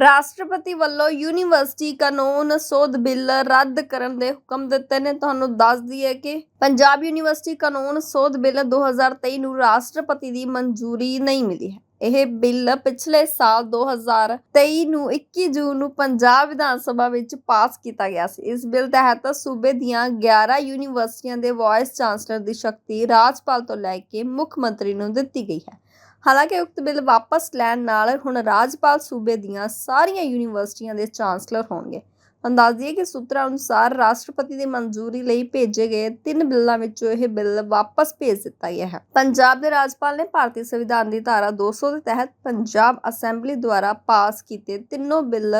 ਰਾਸ਼ਟਰਪਤੀ ਵੱਲੋਂ ਯੂਨੀਵਰਸਿਟੀ ਕਾਨੂੰਨ ਸੋਧ ਬਿੱਲ ਰੱਦ ਕਰਨ ਦੇ ਹੁਕਮ ਦਿੱਤੇ ਨੇ। ਤੁਹਾਨੂੰ ਦੱਸ ਦਈਏ ਕਿ ਪੰਜਾਬ ਯੂਨੀਵਰਸਿਟੀ ਕਾਨੂੰਨ ਸੋਧ ਬਿੱਲ 2023 ਨੂੰ ਰਾਸ਼ਟਰਪਤੀ ਦੀ ਮਨਜ਼ੂਰੀ ਨਹੀਂ ਮਿਲੀ ਹੈ। ਇਹ ਬਿੱਲ ਪਿਛਲੇ ਸਾਲ 2023 ਨੂੰ 21 ਜੂਨ ਨੂੰ ਪੰਜਾਬ ਵਿਧਾਨ ਸਭਾ ਵਿੱਚ ਪਾਸ ਕੀਤਾ ਗਿਆ ਸੀ। ਇਸ ਬਿੱਲ ਤਹਿਤ ਸੂਬੇ ਦੀਆਂ 11 ਯੂਨੀਵਰਸਿਟੀਆਂ ਦੇ ਵਾਇਸ ਚਾਂਸਲਰ ਦੀ ਸ਼ਕਤੀ ਰਾਜਪਾਲ ਤੋਂ ਲੈ ਕੇ ਮੁੱਖ ਮੰਤਰੀ ਨੂੰ ਦਿੱਤੀ ਗਈ ਹੈ। ਹਾਲਾਂਕਿ ਉਕਤ ਬਿੱਲ ਵਾਪਸ ਲੈਣ ਨਾਲ ਹੁਣ ਰਾਜਪਾਲ ਸੂਬੇ ਦੀਆਂ ਸਾਰੀਆਂ ਯੂਨੀਵਰਸਿਟੀਆਂ ਦੇ ਚਾਂਸਲਰ ਹੋਣਗੇ। ਅੰਦਾਜ਼ ਦਈਏ ਕਿ ਸੂਤਰਾਂ ਅਨੁਸਾਰ ਰਾਸ਼ਟਰਪਤੀ ਦੀ ਮਨਜ਼ੂਰੀ ਲਈ ਭੇਜੇ ਗਏ ਤਿੰਨ ਬਿੱਲਾਂ ਵਿੱਚੋਂ ਇਹ ਬਿੱਲ ਵਾਪਸ ਭੇਜ ਦਿੱਤਾ ਗਿਆ ਹੈ। ਪੰਜਾਬ ਦੇ ਰਾਜਪਾਲ ਨੇ ਭਾਰਤੀ ਸੰਵਿਧਾਨ ਦੀ ਧਾਰਾ 200 ਦੇ ਤਹਿਤ ਪੰਜਾਬ ਅਸੈਂਬਲੀ ਦੁਆਰਾ ਪਾਸ ਕੀਤੇ ਤਿੰਨੋਂ ਬਿੱਲ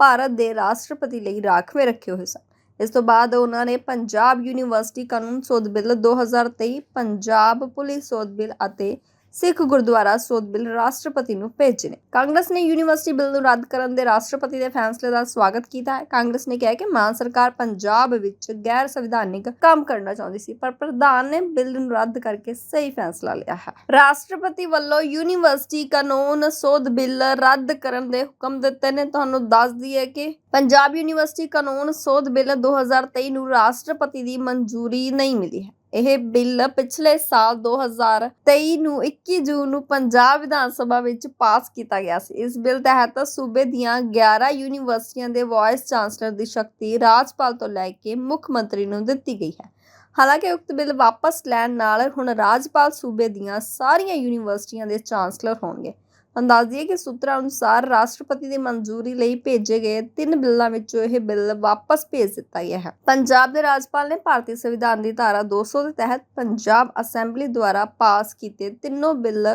ਭਾਰਤ ਦੇ ਰਾਸ਼ਟਰਪਤੀ ਲਈ ਰਾਖਵੇਂ ਰੱਖੇ ਹੋਏ ਸਨ। ਇਸ ਤੋਂ ਬਾਅਦ ਉਹਨਾਂ ਨੇ ਪੰਜਾਬ ਯੂਨੀਵਰਸਿਟੀ ਕਾਨੂੰਨ ਸੋਧ ਬਿੱਲ 2023 ਪੰਜਾਬ ਪੁਲਿਸ ਸੋਧ ਬਿੱਲ ਅਤੇ ਸਿੱਖ ਗੁਰਦੁਆਰਾ ਸੋਧ ਬਿੱਲ ਰਾਸ਼ਟਰਪਤੀ ਨੂੰ ਭੇਜੇ ਨੇ। ਕਾਂਗਰਸ ਨੇ ਯੂਨੀਵਰਸਿਟੀ ਬਿੱਲ ਨੂੰ ਰੱਦ ਕਰਨ ਦੇ ਰਾਸ਼ਟਰਪਤੀ ਦੇ ਫੈਸਲੇ ਦਾ ਸਵਾਗਤ ਕੀਤਾ ਹੈ। ਕਾਂਗਰਸ ਨੇ ਕਿਹਾ ਕਿ ਮਾਨ ਸਰਕਾਰ ਪੰਜਾਬ ਵਿੱਚ ਗੈਰ ਸੰਵਿਧਾਨਿਕ ਕੰਮ ਕਰਨਾ ਚਾਹੁੰਦੀ ਸੀ, ਪਰ ਪ੍ਰਧਾਨ ਨੇ ਬਿੱਲ ਨੂੰ ਰੱਦ ਕਰਕੇ ਸਹੀ ਫੈਸਲਾ ਲਿਆ ਹੈ। ਰਾਸ਼ਟਰਪਤੀ ਵੱਲੋਂ ਯੂਨੀਵਰਸਿਟੀ ਕਾਨੂੰਨ ਸੋਧ ਬਿੱਲ ਰੱਦ ਕਰਨ ਦੇ ਹੁਕਮ ਦਿੱਤੇ ਨੇ। ਤੁਹਾਨੂੰ ਦੱਸ ਦਈਏ ਕਿ ਪੰਜਾਬ ਯੂਨੀਵਰਸਿਟੀ ਕਾਨੂੰਨ ਸੋਧ ਬਿੱਲ 2023 ਨੂੰ ਰਾਸ਼ਟਰਪਤੀ ਦੀ ਮਨਜ਼ੂਰੀ ਨਹੀਂ ਮਿਲੀ ਹੈ। ਇਹ ਬਿੱਲ ਪਿਛਲੇ ਸਾਲ 2023 ਨੂੰ 21 ਜੂਨ ਨੂੰ ਪੰਜਾਬ ਵਿਧਾਨ ਸਭਾ ਵਿੱਚ ਪਾਸ ਕੀਤਾ ਗਿਆ ਸੀ। ਇਸ ਬਿੱਲ ਤਹਿਤ ਸੂਬੇ ਦੀਆਂ 11 ਯੂਨੀਵਰਸਿਟੀਆਂ ਦੇ ਵਾਇਸ ਚਾਂਸਲਰ ਦੀ ਸ਼ਕਤੀ ਰਾਜਪਾਲ ਤੋਂ ਲੈ ਕੇ ਮੁੱਖ ਮੰਤਰੀ ਨੂੰ ਦਿੱਤੀ ਗਈ ਹੈ। ਹਾਲਾਂਕਿ ਉਕਤ ਬਿੱਲ ਵਾਪਸ ਲੈਣ ਨਾਲ ਹੁਣ ਰਾਜਪਾਲ ਸੂਬੇ ਦੀਆਂ ਸਾਰੀਆਂ ਯੂਨੀਵਰਸਿਟੀਆਂ ਦੇ ਚਾਂਸਲਰ ਹੋਣਗੇ। ਅੰਦਾਜ਼ ਕਿ ਸੂਤਰਾਂ ਅਨੁਸਾਰ ਰਾਸ਼ਟਰਪਤੀ ਦੀ ਮਨਜ਼ੂਰੀ ਲਈ ਭੇਜੇ ਗਏ ਤਿੰਨ ਬਿੱਲਾਂ ਵਿੱਚੋਂ ਇਹ ਬਿੱਲ ਵਾਪਸ ਭੇਜ ਦਿੱਤਾ ਗਿਆ ਹੈ। ਪੰਜਾਬ ਦੇ ਰਾਜਪਾਲ ਨੇ ਭਾਰਤੀ ਸੰਵਿਧਾਨ ਦੀ ਧਾਰਾ 200 ਦੇ ਤਹਿਤ ਪੰਜਾਬ ਅਸੈਂਬਲੀ ਦੁਆਰਾ ਪਾਸ ਕੀਤੇ ਤਿੰਨੋਂ ਬਿੱਲ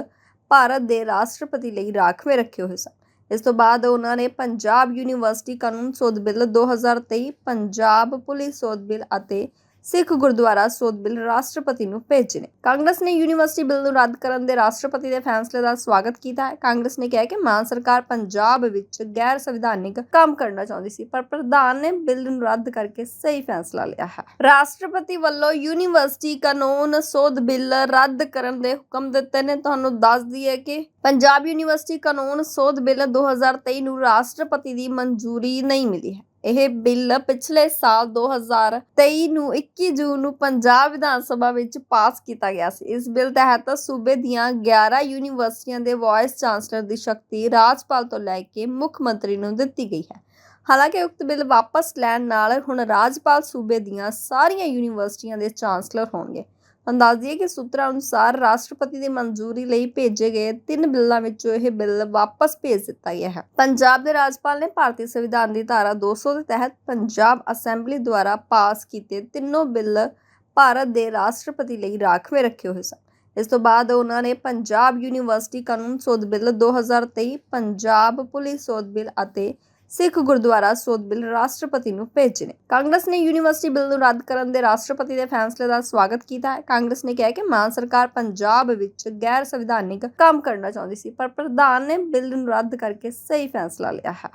ਭਾਰਤ ਦੇ ਰਾਸ਼ਟਰਪਤੀ ਲਈ ਰਾਖਵੇਂ ਰੱਖੇ ਹੋਏ ਸਨ। ਇਸ ਤੋਂ ਬਾਅਦ ਉਹਨਾਂ ਨੇ ਪੰਜਾਬ ਯੂਨੀਵਰਸਿਟੀ ਕਾਨੂੰਨ ਸੋਧ ਬਿੱਲ 2023 ਪੰਜਾਬ ਪੁਲਿਸ ਸੋਧ ਬਿੱਲ ਅਤੇ ਸਿੱਖ ਗੁਰਦੁਆਰਾ ਸੋਧ ਬਿੱਲ ਰਾਸ਼ਟਰਪਤੀ ਨੂੰ ਭੇਜੇ ਨੇ। ਕਾਂਗਰਸ ਨੇ ਯੂਨੀਵਰਸਿਟੀ ਬਿੱਲ ਨੂੰ ਰੱਦ ਕਰਨ ਦੇ ਰਾਸ਼ਟਰਪਤੀ ਦੇ ਫੈਸਲੇ ਦਾ ਸਵਾਗਤ ਕੀਤਾ ਹੈ। ਕਾਂਗਰਸ ਨੇ ਕਿਹਾ ਕਿ ਮਾਨ ਸਰਕਾਰ ਪੰਜਾਬ ਵਿੱਚ ਗੈਰ ਸੰਵਿਧਾਨਿਕ ਕੰਮ ਕਰਨਾ ਚਾਹੁੰਦੀ ਸੀ, ਪਰ ਪ੍ਰਧਾਨ ਨੇ ਬਿੱਲ ਨੂੰ ਰੱਦ ਕਰਕੇ ਸਹੀ ਫੈਸਲਾ ਲਿਆ ਹੈ। ਰਾਸ਼ਟਰਪਤੀ ਵੱਲੋਂ ਯੂਨੀਵਰਸਿਟੀ ਕਾਨੂੰਨ ਸੋਧ ਬਿੱਲ ਰੱਦ ਕਰਨ ਦੇ ਹੁਕਮ ਦਿੱਤੇ ਨੇ। ਤੁਹਾਨੂੰ ਦੱਸ ਦਈਏ ਕਿ ਪੰਜਾਬ ਯੂਨੀਵਰਸਿਟੀ ਕਾਨੂੰਨ ਸੋਧ ਬਿੱਲ 2023 ਨੂੰ ਰਾਸ਼ਟਰਪਤੀ ਦੀ ਮਨਜ਼ੂਰੀ ਨਹੀਂ ਮਿਲੀ ਹੈ। ਇਹ ਬਿੱਲ ਪਿਛਲੇ ਸਾਲ 2023 ਨੂੰ 21 ਜੂਨ ਨੂੰ ਪੰਜਾਬ ਵਿਧਾਨ ਸਭਾ ਵਿੱਚ ਪਾਸ ਕੀਤਾ ਗਿਆ ਸੀ। ਇਸ ਬਿੱਲ ਤਹਿਤ ਸੂਬੇ ਦੀਆਂ 11 ਯੂਨੀਵਰਸਿਟੀਆਂ ਦੇ ਵਾਇਸ ਚਾਂਸਲਰ ਦੀ ਸ਼ਕਤੀ ਰਾਜਪਾਲ ਤੋਂ ਲੈ ਕੇ ਮੁੱਖ ਮੰਤਰੀ ਨੂੰ ਦਿੱਤੀ ਗਈ ਹੈ। ਹਾਲਾਂਕਿ ਉਕਤ ਬਿੱਲ ਵਾਪਸ ਲੈਣ ਨਾਲ ਹੁਣ ਰਾਜਪਾਲ ਸੂਬੇ ਦੀਆਂ ਸਾਰੀਆਂ ਯੂਨੀਵਰਸਿਟੀਆਂ ਦੇ ਚਾਂਸਲਰ ਹੋਣਗੇ। ਅੰਦਾਜ਼ ਕਿ ਸੂਤਰਾਂ ਅਨੁਸਾਰ ਰਾਸ਼ਟਰਪਤੀ ਦੀ ਮਨਜ਼ੂਰੀ ਲਈ ਭੇਜੇ ਗਏ ਤਿੰਨ ਬਿੱਲਾਂ ਵਿੱਚੋਂ ਇਹ ਬਿੱਲ ਵਾਪਸ ਭੇਜ ਦਿੱਤਾ ਗਿਆ ਹੈ। ਪੰਜਾਬ ਦੇ ਰਾਜਪਾਲ ਨੇ ਭਾਰਤੀ ਸੰਵਿਧਾਨ ਦੀ ਧਾਰਾ 200 ਦੇ ਤਹਿਤ ਪੰਜਾਬ ਅਸੈਂਬਲੀ ਦੁਆਰਾ ਪਾਸ ਕੀਤੇ ਤਿੰਨੋਂ ਬਿੱਲ ਭਾਰਤ ਦੇ ਰਾਸ਼ਟਰਪਤੀ ਲਈ ਰਾਖਵੇਂ ਰੱਖੇ ਹੋਏ ਸਨ। ਇਸ ਤੋਂ ਬਾਅਦ ਉਹਨਾਂ ਨੇ ਪੰਜਾਬ ਯੂਨੀਵਰਸਿਟੀ ਕਾਨੂੰਨ ਸੋਧ ਬਿੱਲ 2023 ਪੰਜਾਬ ਪੁਲਿਸ ਸੋਧ ਬਿੱਲ ਅਤੇ ਸਿੱਖ ਗੁਰਦੁਆਰਾ ਸੋਧ ਬਿੱਲ ਰਾਸ਼ਟਰਪਤੀ ਨੂੰ ਭੇਜੇ ਨੇ। ਕਾਂਗਰਸ ਨੇ ਯੂਨੀਵਰਸਿਟੀ ਬਿੱਲ ਨੂੰ ਰੱਦ ਕਰਨ ਦੇ ਰਾਸ਼ਟਰਪਤੀ ਦੇ ਫੈਸਲੇ ਦਾ ਸਵਾਗਤ ਕੀਤਾ ਹੈ। ਕਾਂਗਰਸ ਨੇ ਕਿਹਾ ਕਿ ਮਾਨ ਸਰਕਾਰ ਪੰਜਾਬ ਵਿੱਚ ਗੈਰ ਸੰਵਿਧਾਨਿਕ ਕੰਮ ਕਰਨਾ ਚਾਹੁੰਦੀ ਸੀ, ਪਰ ਪ੍ਰਧਾਨ ਨੇ ਬਿੱਲ ਨੂੰ ਰੱਦ ਕਰਕੇ ਸਹੀ ਫੈਸਲਾ ਲਿਆ ਹੈ।